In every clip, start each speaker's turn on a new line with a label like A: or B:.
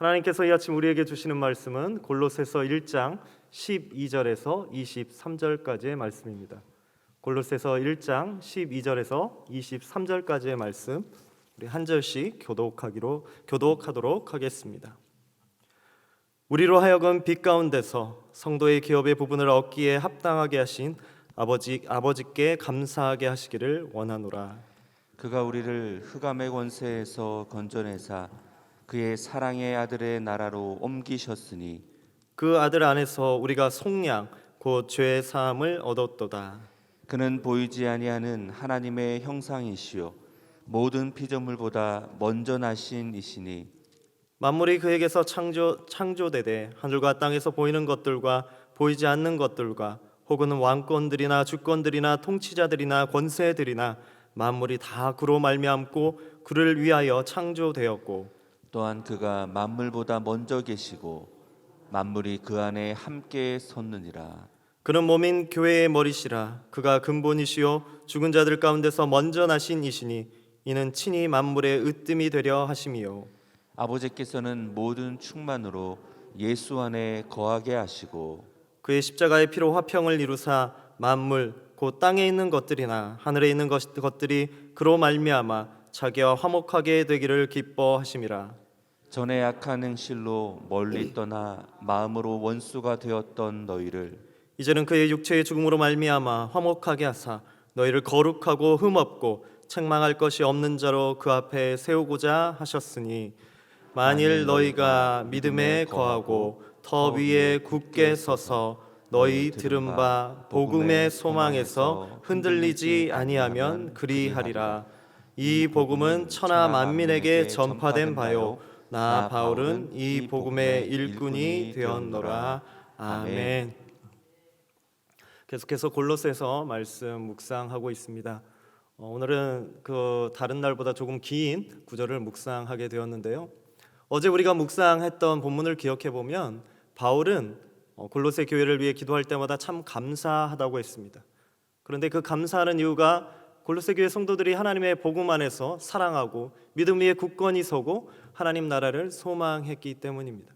A: 하나님께서 이 아침 우리에게 주시는 말씀은 골로새서 1장 12절에서 23절까지의 말씀입니다. 골로새서 1장 12절에서 23절까지의 말씀 우리 한 절씩 교독하기로 교독하도록 하겠습니다. 우리로 하여금 빛 가운데서 성도의 기업의 부분을 얻기에 합당하게 하신 아버지 아버지께 감사하게 하시기를 원하노라.
B: 그가 우리를 흑암의 권세에서 건져내사 그의 사랑의 아들의 나라로 옮기셨으니
A: 그 아들 안에서 우리가 속량 곧 죄의 사함을 얻었도다.
B: 그는 보이지 아니하는 하나님의 형상이시요 모든 피조물보다 먼저 나신 이시니
A: 만물이 그에게서 창조 창조되되 하늘과 땅에서 보이는 것들과 보이지 않는 것들과 혹은 왕권들이나 주권들이나 통치자들이나 권세들이나 만물이 다 그로 말미암고 그를 위하여 창조되었고
B: 또한 그가 만물보다 먼저 계시고 만물이 그 안에 함께 섰느니라.
A: 그는 몸인 교회의 머리시라. 그가 근본이시요 죽은 자들 가운데서 먼저 나신 이시니 이는 친히 만물의 으뜸이 되려 하심이요.
B: 아버지께서는 모든 충만으로 예수 안에 거하게 하시고
A: 그의 십자가의 피로 화평을 이루사 만물 곧 땅에 있는 것들이나 하늘에 있는 것, 것들이 그로 말미암아 자기와 화목하게 되기를 기뻐하심이라
B: 전에 악한 행실로 멀리 떠나 마음으로 원수가 되었던 너희를
A: 이제는 그의 육체의 죽음으로 말미암아 화목하게 하사 너희를 거룩하고 흠없고 책망할 것이 없는 자로 그 앞에 세우고자 하셨으니 만일 너희가 믿음에 거하고 더 위에 굳게 서서 너희 들은 바 복음의 소망에서 흔들리지 아니하면 그리하리라. 이 복음은 천하 만민에게 전파된 바요 나 바울은 이 복음의 일꾼이 되었노라 아멘. 계속해서 골로새서 말씀 묵상하고 있습니다. 어, 오늘은 그 다른 날보다 조금 긴 구절을 묵상하게 되었는데요. 어제 우리가 묵상했던 본문을 기억해 보면 바울은 어, 골로새 교회를 위해 기도할 때마다 참 감사하다고 했습니다. 그런데 그 감사하는 이유가 골로새 교회 성도들이 하나님의 복음 안에서 사랑하고 믿음 위에 굳건히 서고 하나님 나라를 소망했기 때문입니다.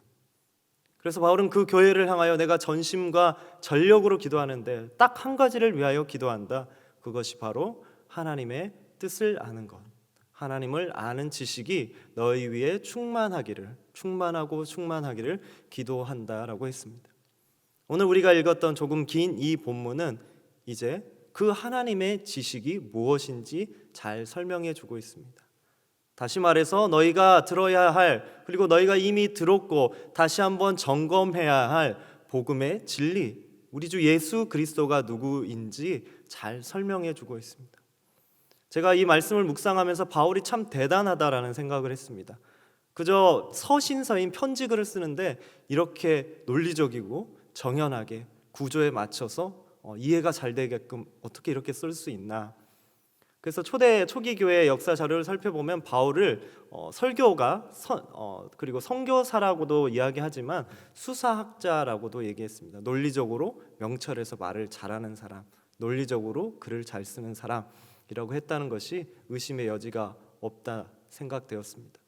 A: 그래서 바울은 그 교회를 향하여 내가 전심과 전력으로 기도하는데 딱 한 가지를 위하여 기도한다. 그것이 바로 하나님의 뜻을 아는 것. 하나님을 아는 지식이 너희 위에 충만하기를 충만하고 충만하기를 기도한다라고 했습니다. 오늘 우리가 읽었던 조금 긴 이 본문은 이제 그 하나님의 지식이 무엇인지 잘 설명해 주고 있습니다. 다시 말해서 너희가 들어야 할 그리고 너희가 이미 들었고 다시 한번 점검해야 할 복음의 진리 우리 주 예수 그리스도가 누구인지 잘 설명해 주고 있습니다. 제가 이 말씀을 묵상하면서 바울이 참 대단하다라는 생각을 했습니다. 그저 서신서인 편지글을 쓰는데 이렇게 논리적이고 정연하게 구조에 맞춰서 어, 이해가 잘 되게끔 어떻게 이렇게 쓸 수 있나? 그래서 초대 초기 교회 역사 자료를 살펴보면 바울을 어, 설교가 선, 어, 그리고 선교사라고도 이야기하지만 수사학자라고도 얘기했습니다. 논리적으로 명철해서 말을 잘하는 사람, 논리적으로 글을 잘 쓰는 사람이라고 했다는 것이 의심의 여지가 없다 생각되었습니다.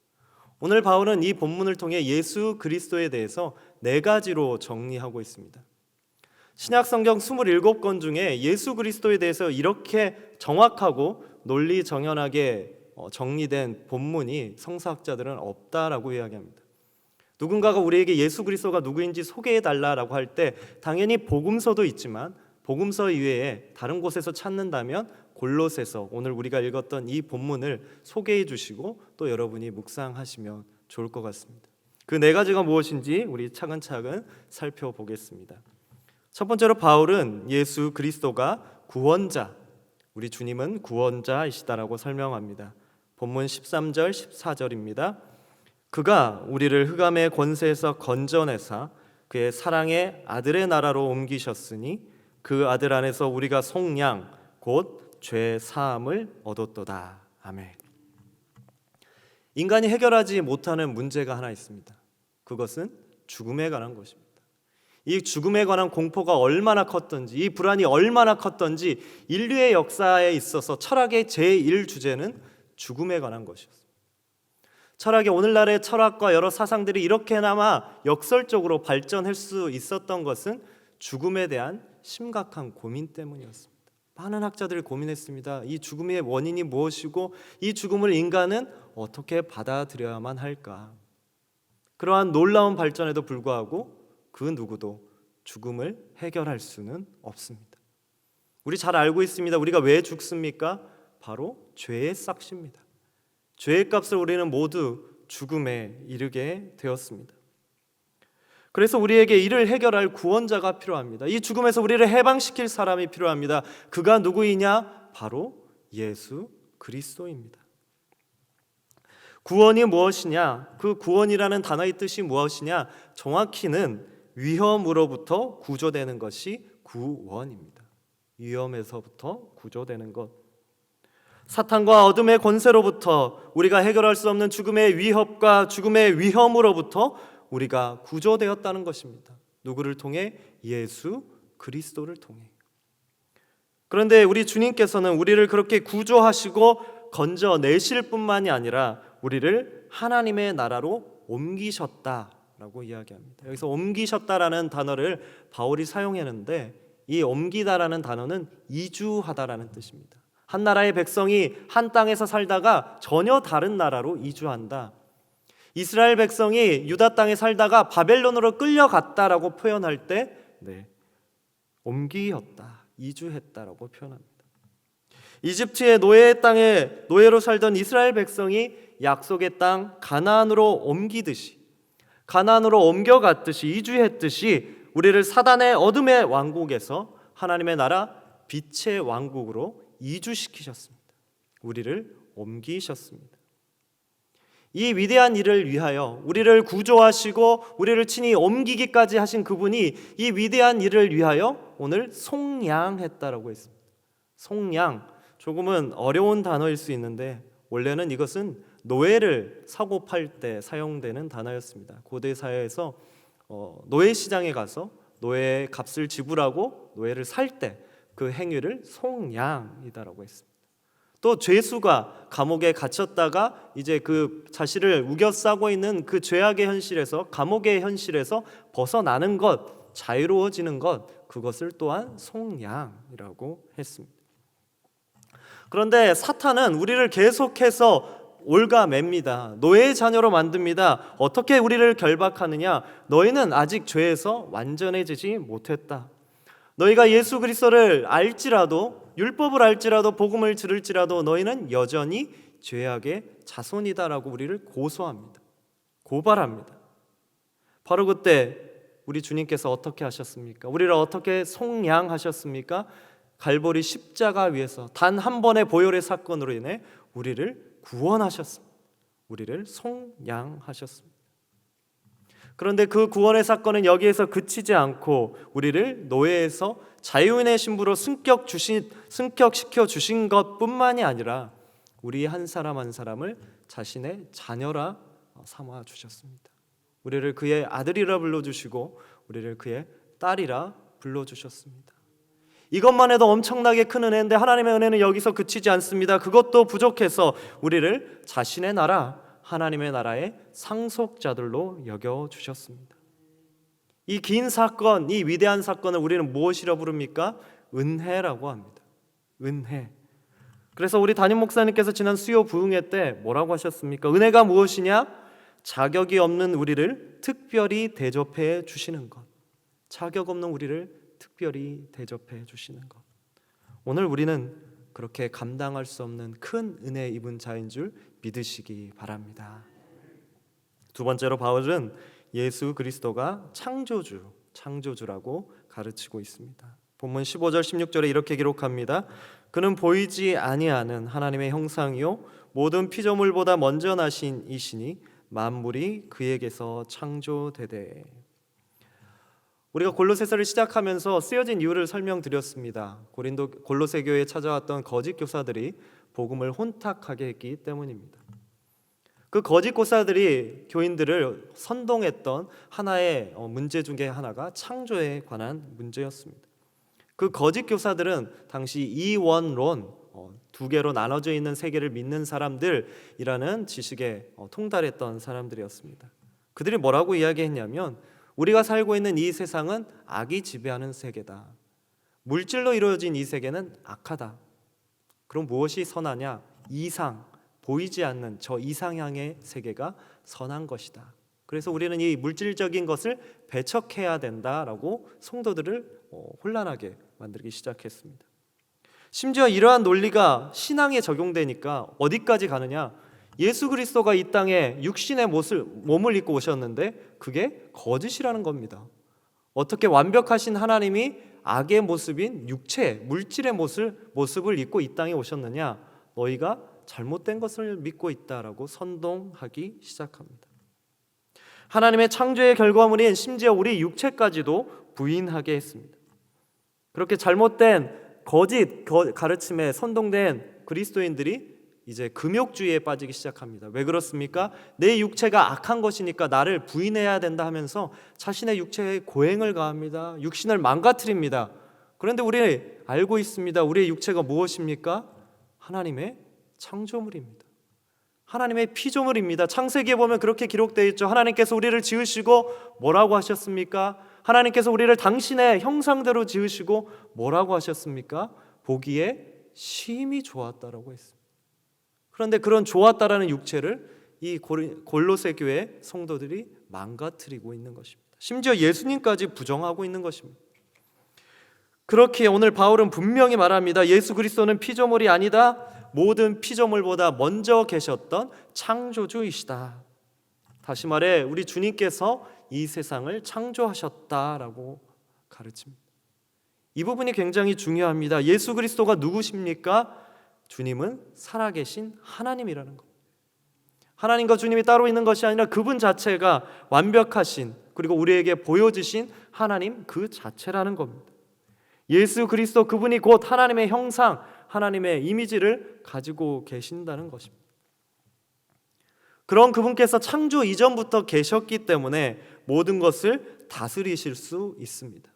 A: 오늘 바울은 이 본문을 통해 예수 그리스도에 대해서 네 가지로 정리하고 있습니다. 신약 성경 27권 중에 예수 그리스도에 대해서 이렇게 정확하고 논리 정연하게 어, 정리된 본문이 성사학자들은 없다라고 이야기합니다. 누군가가 우리에게 예수 그리스도가 누구인지 소개해 달라라고 할 때 당연히 복음서도 있지만 복음서 이외에 다른 곳에서 찾는다면 골로새서 오늘 우리가 읽었던 이 본문을 소개해 주시고 또 여러분이 묵상하시면 좋을 것 같습니다. 그 네 가지가 무엇인지 우리 차근차근 살펴보겠습니다. 첫 번째로 바울은 예수 그리스도가 구원자, 우리 주님은 구원자이시다라고 설명합니다. 본문 13절 14절입니다. 그가 우리를 흑암의 권세에서 건져내사 그의 사랑의 아들의 나라로 옮기셨으니 그 아들 안에서 우리가 속량 곧 죄 사함을 얻었도다. 아멘. 인간이 해결하지 못하는 문제가 하나 있습니다. 그것은 죽음에 관한 것입니다. 이 죽음에 관한 공포가 얼마나 컸던지, 이 불안이 얼마나 컸던지 인류의 역사에 있어서 철학의 제1 주제는 죽음에 관한 것이었습니다. 철학이 오늘날의 철학과 여러 사상들이 이렇게나마 역설적으로 발전할 수 있었던 것은 죽음에 대한 심각한 고민 때문이었습니다. 많은 학자들이 고민했습니다. 이 죽음의 원인이 무엇이고 이 죽음을 인간은 어떻게 받아들여야만 할까? 그러한 놀라운 발전에도 불구하고 그 누구도 죽음을 해결할 수는 없습니다. 우리 잘 알고 있습니다. 우리가 왜 죽습니까? 바로 죄의 싹시입니다. 죄의 값을 우리는 모두 죽음에 이르게 되었습니다. 그래서 우리에게 이를 해결할 구원자가 필요합니다. 이 죽음에서 우리를 해방시킬 사람이 필요합니다. 그가 누구이냐? 바로 예수 그리스도입니다. 구원이 무엇이냐? 그 구원이라는 단어의 뜻이 무엇이냐? 정확히는 위험으로부터 구조되는 것이 구원입니다. 위험에서부터 구조되는 것. 사탄과 어둠의 권세로부터 우리가 해결할 수 없는 죽음의 위협과 죽음의 위험으로부터 우리가 구조되었다는 것입니다. 누구를 통해 예수 그리스도를 통해. 그런데 우리 주님께서는 우리를 그렇게 구조하시고 건져내실 뿐만이 아니라 우리를 하나님의 나라로 옮기셨다 라고 이야기합니다. 여기서 옮기셨다라는 단어를 바울이 사용했는데 이 옮기다라는 단어는 이주하다라는 뜻입니다. 한 나라의 백성이 한 땅에서 살다가 전혀 다른 나라로 이주한다. 이스라엘 백성이 유다 땅에 살다가 바벨론으로 끌려갔다라고 표현할 때 네. 옮기었다. 이주했다라고 표현합니다. 이집트의 노예 땅에 노예로 살던 이스라엘 백성이 약속의 땅 가나안으로 옮기듯이 가나안으로 옮겨갔듯이 이주했듯이 우리를 사단의 어둠의 왕국에서 하나님의 나라 빛의 왕국으로 이주시키셨습니다. 우리를 옮기셨습니다. 이 위대한 일을 위하여 우리를 구조하시고 우리를 친히 옮기기까지 하신 그분이 이 위대한 일을 위하여 오늘 속량했다라고 했습니다. 속량 조금은 어려운 단어일 수 있는데 원래는 이것은 노예를 사고 팔 때 사용되는 단어였습니다. 고대 사회에서 어, 노예 시장에 가서 노예 값을 지불하고 노예를 살 때 그 행위를 속량이다라고 했습니다. 또 죄수가 감옥에 갇혔다가 이제 그 자신을 우겨 싸고 있는 그 죄악의 현실에서 감옥의 현실에서 벗어나는 것, 자유로워지는 것, 그것을 또한 속량이라고 했습니다. 그런데 사탄은 우리를 계속해서 올가맵니다. 노예의 자녀로 만듭니다. 어떻게 우리를 결박하느냐? 너희는 아직 죄에서 완전해지지 못했다. 너희가 예수 그리스도를 알지라도 율법을 알지라도 복음을 들을지라도 너희는 여전히 죄악의 자손이다라고 우리를 고소합니다. 고발합니다. 바로 그때 우리 주님께서 어떻게 하셨습니까? 우리를 어떻게 속량하셨습니까? 갈보리 십자가 위에서 단 한 번의 보혈의 사건으로 인해 우리를 구원하셨습니다. 우리를 속량하셨습니다. 그런데 그 구원의 사건은 여기에서 그치지 않고 우리를 노예에서 자유인의 신부로 승격 주신 승격시켜 주신 것뿐만이 아니라 우리 한 사람 한 사람을 자신의 자녀라 삼아 주셨습니다. 우리를 그의 아들이라 불러 주시고 우리를 그의 딸이라 불러 주셨습니다. 이것만 해도 엄청나게 큰 은혜인데 하나님의 은혜는 여기서 그치지 않습니다. 그것도 부족해서 우리를 자신의 나라 하나님의 나라의 상속자들로 여겨 주셨습니다. 이 긴 사건, 이 위대한 사건을 우리는 무엇이라 부릅니까? 은혜라고 합니다. 은혜. 그래서 우리 담임 목사님께서 지난 수요 부흥회 때 뭐라고 하셨습니까? 은혜가 무엇이냐? 자격이 없는 우리를 특별히 대접해 주시는 것. 자격 없는 우리를 특별히 대접해 주시는 것. 오늘 우리는 그렇게 감당할 수 없는 큰 은혜 입은 자인 줄 믿으시기 바랍니다. 두 번째로 바울은 예수 그리스도가 창조주, 창조주라고 가르치고 있습니다. 본문 15절 16절에 이렇게 기록합니다. 그는 보이지 아니하는 하나님의 형상이요 모든 피조물보다 먼저 나신 이시니 만물이 그에게서 창조되되 우리가 골로새서를 시작하면서 쓰여진 이유를 설명드렸습니다. 고린도 골로새 교회에 찾아왔던 거짓 교사들이 복음을 혼탁하게 했기 때문입니다. 그 거짓 교사들이 교인들을 선동했던 하나의 어, 문제 중에 하나가 창조에 관한 문제였습니다. 그 거짓 교사들은 당시 이원론 어, 두 개로 나눠져 있는 세계를 믿는 사람들이라는 지식에 어, 통달했던 사람들이었습니다. 그들이 뭐라고 이야기했냐면 우리가 살고 있는 이 세상은 악이 지배하는 세계다. 물질로 이루어진 이 세계는 악하다. 그럼 무엇이 선하냐? 이상, 보이지 않는 저 이상향의 세계가 선한 것이다. 그래서 우리는 이 물질적인 것을 배척해야 된다라고 성도들을 어, 혼란하게 만들기 시작했습니다. 심지어 이러한 논리가 신앙에 적용되니까 어디까지 가느냐? 예수 그리스도가 이 땅에 육신의 모습, 몸을 입고 오셨는데 그게 거짓이라는 겁니다. 어떻게 완벽하신 하나님이 악의 모습인 육체, 물질의 모습, 모습을 입고 이 땅에 오셨느냐? 너희가 잘못된 것을 믿고 있다라고 선동하기 시작합니다. 하나님의 창조의 결과물인 심지어 우리 육체까지도 부인하게 했습니다. 그렇게 잘못된 거짓 거- 가르침에 선동된 그리스도인들이 이제 금욕주의에 빠지기 시작합니다. 왜 그렇습니까? 내 육체가 악한 것이니까 나를 부인해야 된다 하면서 자신의 육체에 고행을 가합니다. 육신을 망가뜨립니다. 그런데 우리 알고 있습니다. 우리의 육체가 무엇입니까? 하나님의 창조물입니다. 하나님의 피조물입니다. 창세기에 보면 그렇게 기록되어 있죠. 하나님께서 우리를 지으시고 뭐라고 하셨습니까? 하나님께서 우리를 당신의 형상대로 지으시고 뭐라고 하셨습니까? 보기에 심히 좋았다라고 했습니다. 그런데 그런 좋았다라는 육체를 이 골로새 교회 성도들이 망가뜨리고 있는 것입니다. 심지어 예수님까지 부정하고 있는 것입니다. 그렇게 오늘 바울은 분명히 말합니다. 예수 그리스도는 피조물이 아니다. 모든 피조물보다 먼저 계셨던 창조주이시다. 다시 말해 우리 주님께서 이 세상을 창조하셨다라고 가르칩니다. 이 부분이 굉장히 중요합니다. 예수 그리스도가 누구십니까? 주님은 살아계신 하나님이라는 것. 하나님과 주님이 따로 있는 것이 아니라 그분 자체가 완벽하신 그리고 우리에게 보여주신 하나님 그 자체라는 겁니다. 예수 그리스도 그분이 곧 하나님의 형상, 하나님의 이미지를 가지고 계신다는 것입니다. 그런 그분께서 창조 이전부터 계셨기 때문에 모든 것을 다스리실 수 있습니다.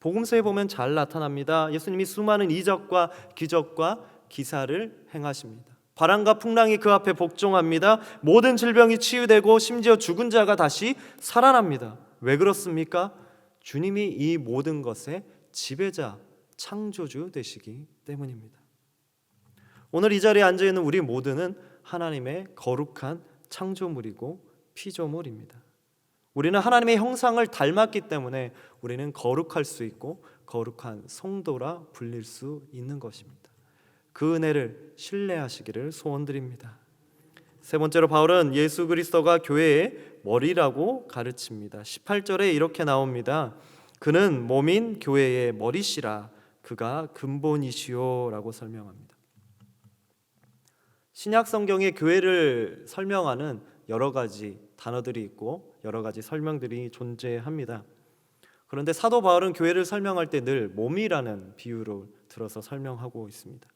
A: 복음서에 보면 잘 나타납니다. 예수님이 수많은 이적과 기적과 기사를 행하십니다. 바람과 풍랑이 그 앞에 복종합니다. 모든 질병이 치유되고 심지어 죽은 자가 다시 살아납니다. 왜 그렇습니까? 주님이 이 모든 것의 지배자, 창조주 되시기 때문입니다. 오늘 이 자리에 앉아 있는 우리 모두는 하나님의 거룩한 창조물이고 피조물입니다. 우리는 하나님의 형상을 닮았기 때문에 우리는 거룩할 수 있고 거룩한 성도라 불릴 수 있는 것입니다. 그 은혜를 신뢰하시기를 소원드립니다. 세 번째로 바울은 예수 그리스도가 교회의 머리라고 가르칩니다. 18절에 이렇게 나옵니다. 그는 몸인 교회의 머리시라 그가 근본이시오라고 설명합니다. 신약 성경의 교회를 설명하는 여러 가지 단어들이 있고 여러 가지 설명들이 존재합니다. 그런데 사도 바울은 교회를 설명할 때 늘 몸이라는 비유를 들어서 설명하고 있습니다.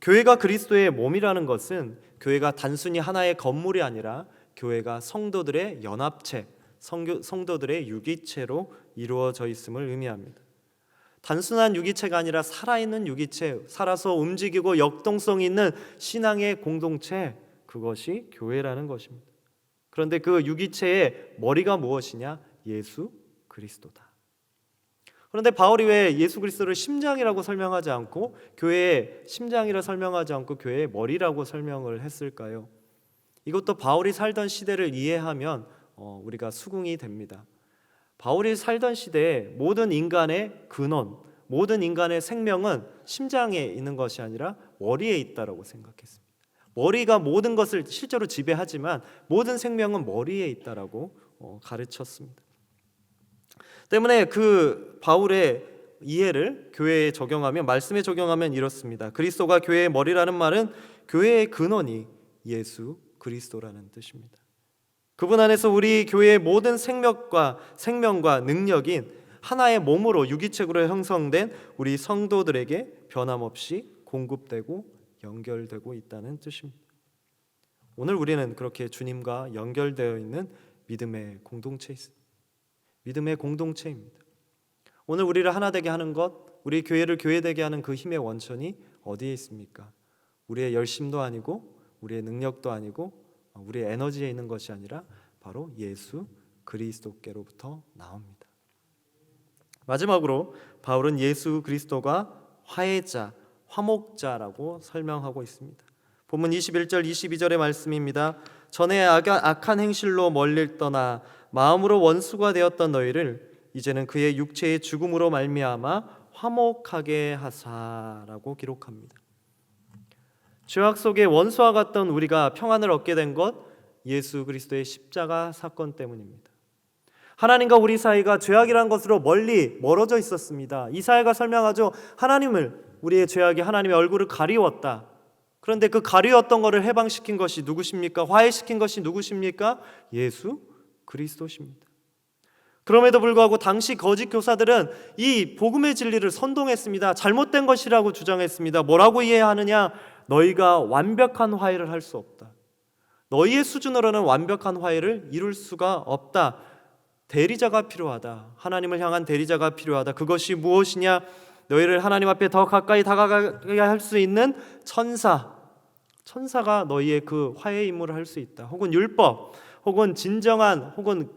A: 교회가 그리스도의 몸이라는 것은 교회가 단순히 하나의 건물이 아니라 교회가 성도들의 연합체, 성교, 성도들의 유기체로 이루어져 있음을 의미합니다. 단순한 유기체가 아니라 살아있는 유기체, 살아서 움직이고 역동성 있는 신앙의 공동체, 그것이 교회라는 것입니다. 그런데 그 유기체의 머리가 무엇이냐? 예수 그리스도다. 그런데 바울이 왜 예수 그리스도를 심장이라고 설명하지 않고 교회의 심장이라 설명하지 않고 교회의 머리라고 설명을 했을까요? 이것도 바울이 살던 시대를 이해하면 어, 우리가 수긍이 됩니다. 바울이 살던 시대에 모든 인간의 근원, 모든 인간의 생명은 심장에 있는 것이 아니라 머리에 있다라고 생각했습니다. 머리가 모든 것을 실제로 지배하지만 모든 생명은 머리에 있다라고 어, 가르쳤습니다. 때문에 그 바울의 이해를 교회에 적용하면 말씀에 적용하면 이렇습니다. 그리스도가 교회의 머리라는 말은 교회의 근원이 예수 그리스도라는 뜻입니다. 그분 안에서 우리 교회의 모든 생명과 생명과 능력인 하나의 몸으로 유기체로 형성된 우리 성도들에게 변함없이 공급되고 연결되고 있다는 뜻입니다. 오늘 우리는 그렇게 주님과 연결되어 있는 믿음의 공동체 있습니다. 믿음의 공동체입니다. 오늘 우리를 하나 되게 하는 것 우리 교회를 교회 되게 하는 그 힘의 원천이 어디에 있습니까? 우리의 열심도 아니고 우리의 능력도 아니고 우리의 에너지에 있는 것이 아니라 바로 예수 그리스도께로부터 나옵니다. 마지막으로 바울은 예수 그리스도가 화해자, 화목자라고 설명하고 있습니다. 본문 21절 22절의 말씀입니다. 전에 악한 행실로 멀리 떠나 마음으로 원수가 되었던 너희를 이제는 그의 육체의 죽음으로 말미암아 화목하게 하사라고 기록합니다. 죄악 속에 원수와 같던 우리가 평안을 얻게 된 것 예수 그리스도의 십자가 사건 때문입니다. 하나님과 우리 사이가 죄악이란 것으로 멀리 멀어져 있었습니다. 이사야가 설명하죠. 하나님을 우리의 죄악이 하나님의 얼굴을 가리웠다. 그런데 그 가리웠던 것을 해방시킨 것이 누구십니까? 화해시킨 것이 누구십니까? 예수 그리스도십니다. 그럼에도 불구하고 당시 거짓 교사들은 이 복음의 진리를 선동했습니다. 잘못된 것이라고 주장했습니다. 뭐라고 이해하느냐? 너희가 완벽한 화해를 할 수 없다. 너희의 수준으로는 완벽한 화해를 이룰 수가 없다. 대리자가 필요하다. 하나님을 향한 대리자가 필요하다. 그것이 무엇이냐? 너희를 하나님 앞에 더 가까이 다가가게 할수 있는 천사. 천사가 너희의 그 화해 임무를 할 수 있다. 혹은 율법, 혹은 진정한 혹은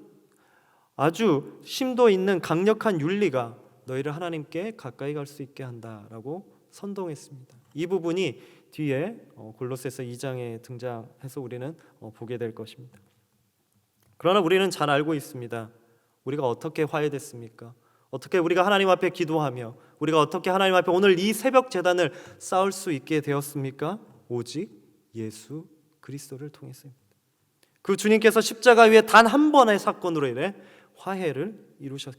A: 아주 심도 있는 강력한 윤리가 너희를 하나님께 가까이 갈 수 있게 한다라고 선동했습니다. 이 부분이 뒤에 어, 골로새서 2장에 등장해서 우리는 어, 보게 될 것입니다. 그러나 우리는 잘 알고 있습니다. 우리가 어떻게 화해됐습니까? 어떻게 우리가 하나님 앞에 기도하며 우리가 어떻게 하나님 앞에 오늘 이 새벽 재단을 쌓을 수 있게 되었습니까? 오직 예수 그리스도를 통해서입니다. 그 주님께서 십자가 위에 단 한 번의 사건으로 인해 화해를 이루셨.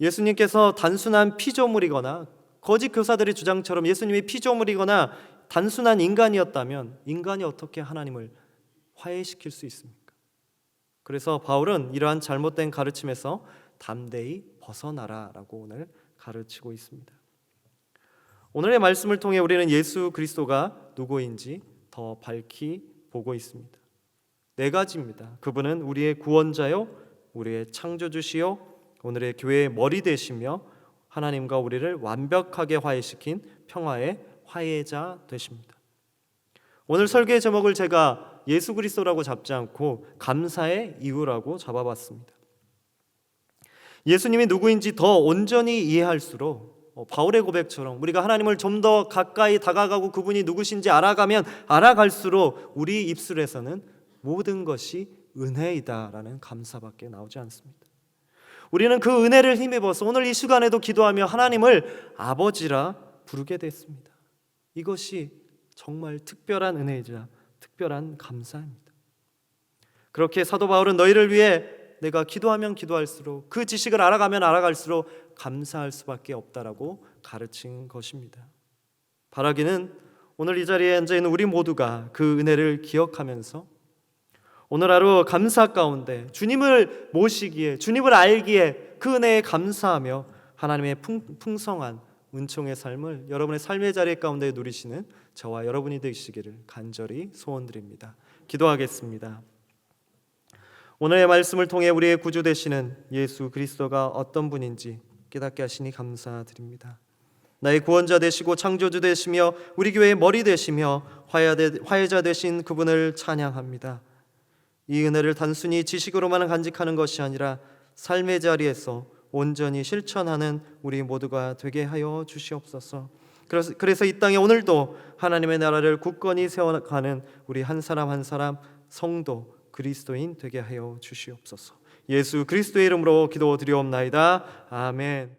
A: 예수님께서 단순한 피조물이거나 거짓 교사들의 주장처럼 예수님이 피조물이거나 단순한 인간이었다면 인간이 어떻게 하나님을 화해시킬 수 있습니까? 그래서 바울은 이러한 잘못된 가르침에서 담대히 벗어나라라고 오늘 가르치고 있습니다. 오늘의 말씀을 통해 우리는 예수 그리스도가 누구인지 더 밝히 보고 있습니다. 네 가지입니다. 그분은 우리의 구원자요, 우리의 창조주시요, 오늘의 교회의 머리 되시며 하나님과 우리를 완벽하게 화해시킨 평화의 화해자 되십니다. 오늘 설교의 제목을 제가 예수 그리스도라고 잡지 않고 감사의 이유라고 잡아봤습니다. 예수님이 누구인지 더 온전히 이해할수록 어, 바울의 고백처럼 우리가 하나님을 좀 더 가까이 다가가고 그분이 누구신지 알아가면 알아갈수록 우리 입술에서는 모든 것이 은혜이다라는 감사밖에 나오지 않습니다. 우리는 그 은혜를 힘입어서 오늘 이 시간에도 기도하며 하나님을 아버지라 부르게 됐습니다. 이것이 정말 특별한 은혜이자 특별한 감사입니다. 그렇게 사도 바울은 너희를 위해 내가 기도하면 기도할수록 그 지식을 알아가면 알아갈수록 감사할 수밖에 없다라고 가르친 것입니다. 바라기는 오늘 이 자리에 앉아 있는 우리 모두가 그 은혜를 기억하면서 오늘 하루 감사 가운데 주님을 모시기에 주님을 알기에 그 은혜에 감사하며 하나님의 풍, 풍성한 은총의 삶을 여러분의 삶의 자리 가운데 누리시는 저와 여러분이 되시기를 간절히 소원드립니다. 기도하겠습니다. 오늘의 말씀을 통해 우리의 구주 되시는 예수 그리스도가 어떤 분인지 깨닫게 하시니 감사드립니다. 나의 구원자 되시고 창조주 되시며 우리 교회의 머리 되시며 화해자 되신 그분을 찬양합니다. 이 은혜를 단순히 지식으로만 간직하는 것이 아니라 삶의 자리에서 온전히 실천하는 우리 모두가 되게 하여 주시옵소서. 그래서, 이 땅에 오늘도 하나님의 나라를 굳건히 세워가는 우리 한 사람 한 사람 성도 그리스도인 되게 하여 주시옵소서. 예수 그리스도의 이름으로 기도드리옵나이다. 아멘.